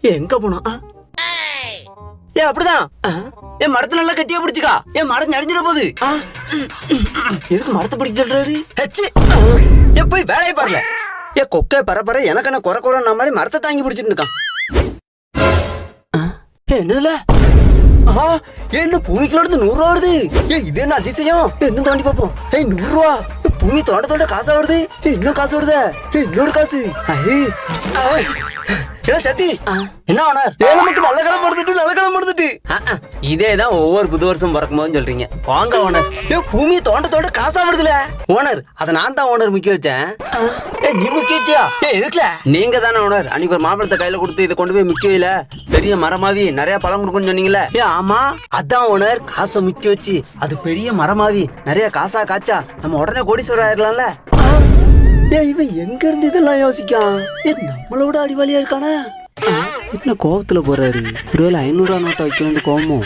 எங்க போனோம் ஏ அப்படிதான். என் மரத்தை நல்லா கட்டியா பிடிச்சிக்கா? என் மரம் நடிஞ்சிட போகுது. எதுக்கு மரத்தை பிடிக்க சொல்றாரு? ஹெச்சு ஏ போய் வேலையை பாருல. ஏ கொக்கை பர எனக்கு என்ன குறை குறைന്ന மாதிரி மரத்தை தாங்கி பிடிச்சிட்டு இருக்கான். ஏ, என்னதுல? ஆ? என்ன பூமிக்குள்ள இருந்து நூறு ரூபா வருது. ஏ இது என்ன அதிசயம்? என்ன தாண்டி பார்ப்போம். ஏய் நூறு ரூபா. பூமி தோண்ட தோண்ட காசா வருது ஏ, இன்னும் காசு வருதே ஏ, இன்னொரு காசு ஐ, ஐ. என்ன சத்தி என்ன ஆனார் நமக்கு நல்ல கிழமை எடுத்துட்டு நல்ல கிழமை எடுத்துட்டு இதே தான் ஒவ்வொரு புது வருஷம் பிறக்கும் போதும் சொல்றீங்க. வாங்க ஓனர் ஏ பூமி தோண்ட தோண்ட காசா வருதுல. ஓனர் அத நான் தான் ஓனர் முக்கிய வச்சேன். ஏ நீ முக்கிய வச்சியா? ஏ எதுக்குல நீங்க தானே ஓனர் அன்னைக்கு ஒரு மாம்பழத்தை கையில கொடுத்து இதை கொண்டு போய் முக்கிய வைல பெரிய மரமாவி நிறைய பழம் கொடுக்குன்னு சொன்னீங்கல்ல. ஏ ஆமா அதான் ஓனர் காசை முக்கிய வச்சு அது பெரிய மரமாவி நிறைய காசா காய்ச்சா நம்ம உடனே கோடீஸ்வரர் ஆயிடலாம்ல ஏ இவன் எங்க இருந்து இதெல்லாம் யோசிக்கான்? ஏ நம்மளோட அறிவாளியா இருக்கானே. ஆ, என்ன கோவத்துல போறாரு ஒருவேளை ஐநூறுவா நோட்டை வைக்க வேண்டிய கோவமோ